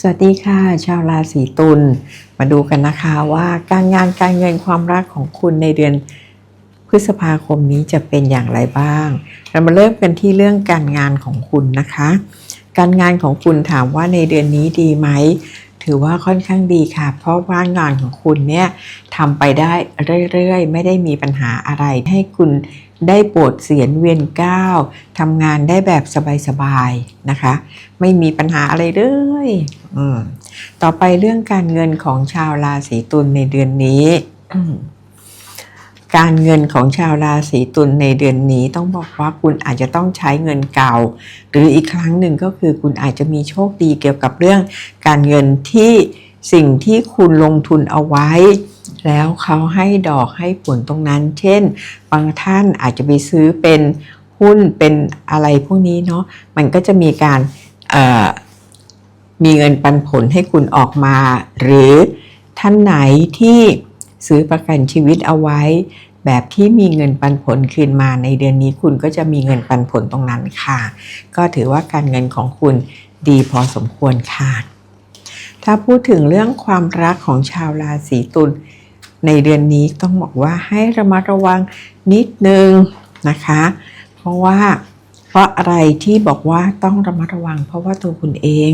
สวัสดีค่ะ ชาวราศีตุลมาดูกันนะคะว่าการงานการเงินความรักของคุณในเดือนพฤษภาคมนี้จะเป็นอย่างไรบ้าง เรามาเริ่มกันที่เรื่องการงานของคุณนะคะ การงานของคุณถามว่าในเดือนนี้ดีไหม ถือว่าค่อนข้างดีค่ะ เพราะว่างานของคุณเนี่ยทำไปได้เรื่อยๆ ไม่ได้มีปัญหาอะไร ให้คุณได้ปวดเสียนเวียนก้าวทำงานได้แบบสบายๆนะคะ ไม่มีปัญหาอะไรเลยต่อไปเรื่องการเงินของชาวราศีตุลในเดือนนี้ การเงินของชาวราศีตุลในเดือนนี้ต้องบอกว่าคุณอาจจะต้องใช้เงินเก่า หรืออีกครั้งหนึ่งก็คือคุณอาจจะมีโชคดีเกี่ยวกับเรื่องการเงินที่สิ่งที่คุณลงทุนเอาไว้ แล้วเขาให้ดอกให้ผลตรงนั้น เช่น บางท่านอาจจะไปซื้อเป็นหุ้นเป็นอะไรพวกนี้เนาะมันก็จะมีการมีเงินปันผลให้คุณออกมา หรือท่านไหนที่ ซื้อประกันชีวิตเอาไว้ แบบที่มีเงินปันผลคืนมาในเดือนนี้คุณก็จะมีเงินปันผลตรงนั้นค่ะ ก็ถือว่าการเงินของคุณดีพอสมควรค่ะ ถ้าพูดถึงเรื่องความรักของชาวราศีตุลในเดือนนี้ต้องบอกว่าให้ระมัดระวังนิดนึงนะคะ เพราะว่า เพราะอะไรที่บอกว่าต้องระมัดระวัง เพราะว่าตัวคุณเอง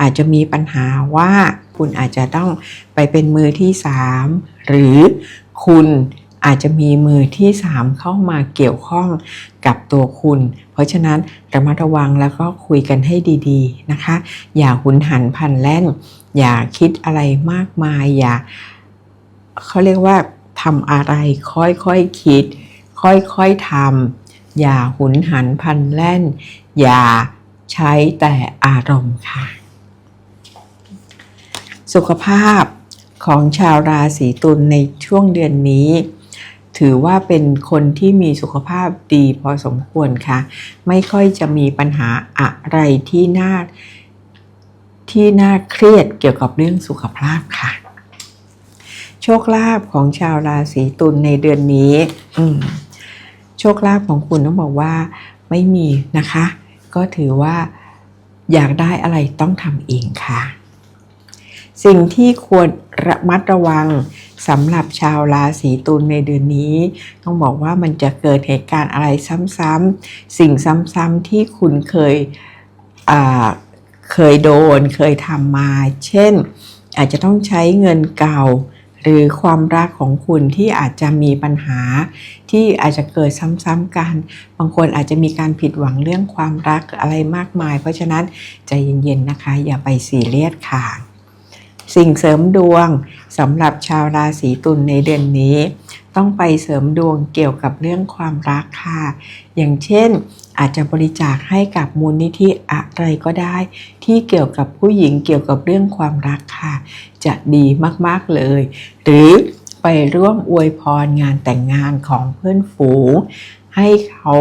อาจจะมีปัญหาว่าคุณอาจจะต้องไปเป็นมือที่สามหรือคุณอาจจะมีมือที่สามเข้ามาเกี่ยวข้องกับตัวคุณ เพราะฉะนั้นระมัดระวังแล้วก็คุยกันให้ดีๆนะคะ อย่าหุนหันพลันแล่น อย่าคิดอะไรมากมาย อย่าเขาเรียกว่าทำอะไรค่อยๆคคิด ค่อยๆทำ อย่าหุนหันพันแล่น อย่าใช้แต่อารมณ์ค่ะ สุขภาพของชาวราศีตุลในช่วงเดือนนี้ ถือว่าเป็นคนที่มีสุขภาพดีพอสมควรค่ะ ไม่ค่อยจะมีปัญหาอะไรที่น่าที่น่าเครียดเกี่ยวกับเรื่องสุขภาพค่ะ โชคลาภของชาวราศีตุลในเดือนนี้ อืม โชคลาภของคุณต้องบอกว่าไม่มีนะคะ ก็ถือว่าอยากได้อะไรต้องทำเองค่ะ สิ่งที่ควรระมัดระวังสำหรับชาวราศีตุลในเดือนนี้ ต้องบอกว่ามันจะเกิดเหตุการณ์อะไรซ้ำๆสิ่งซ้ำๆที่คุณเคยเคยโดนเคยทำมา เช่น อาจจะต้องใช้เงินเก่า หรือความรักของคุณที่อาจจะมีปัญหา ที่อาจจะเกิดซ้ำๆกัน บางคนอาจจะมีการผิดหวังเรื่องความรักอะไรมากมาย เพราะฉะนั้นใจเย็นๆนะคะ อย่าไปซีเรียสค่ะ สิ่งเสริมดวงสำหรับชาวราศีตุลในเดือนนี้ ต้องไปเสริมดวงเกี่ยวกับเรื่องความรักค่ะ อย่างเช่น อาจจะบริจาคให้กับมูลนิธิอะไรก็ได้ ที่เกี่ยวกับผู้หญิงเกี่ยวกับเรื่องความรักค่ะ จะดีมากๆเลย หรือไปร่วมอวยพรงานแต่งงานของเพื่อนฝูงให้เขา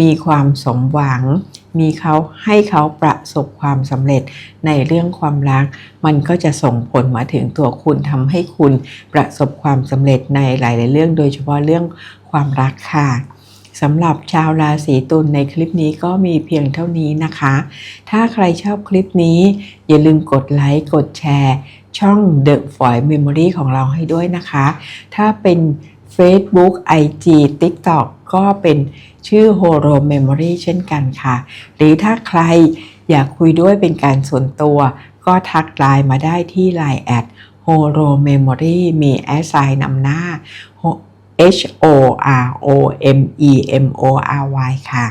มีความสมหวัง มีเขาให้เขาประสบความสำเร็จในเรื่องความรัก มันก็จะส่งผลมาถึงตัวคุณทำให้คุณประสบความสำเร็จในหลาย ๆ เรื่อง โดยเฉพาะเรื่องความรักค่ะสำหรับชาวราศีตุลในคลิปนี้ก็มีเพียงเท่านี้นะคะ ถ้าใครชอบคลิปนี้ อย่าลืมกดไลค์กดแชร์ ช่อง The f o y Memory ของเราให้ด้วยนะคะ ถ้าเป็น Facebook IG TikTok ก็เป็นชื่อ Holo Memory เช่นกันค่ะ หรือถ้าใครอยากคุยด้วยเป็นการส่วนตัว ก็ทักไลน์มาได้ที่ Line แอด Holo Memory มีแอสไซน์นำหน้า H O R O M E M O R Y ค่ะ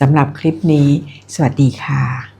สำหรับคลิปนี้ สวัสดีค่ะ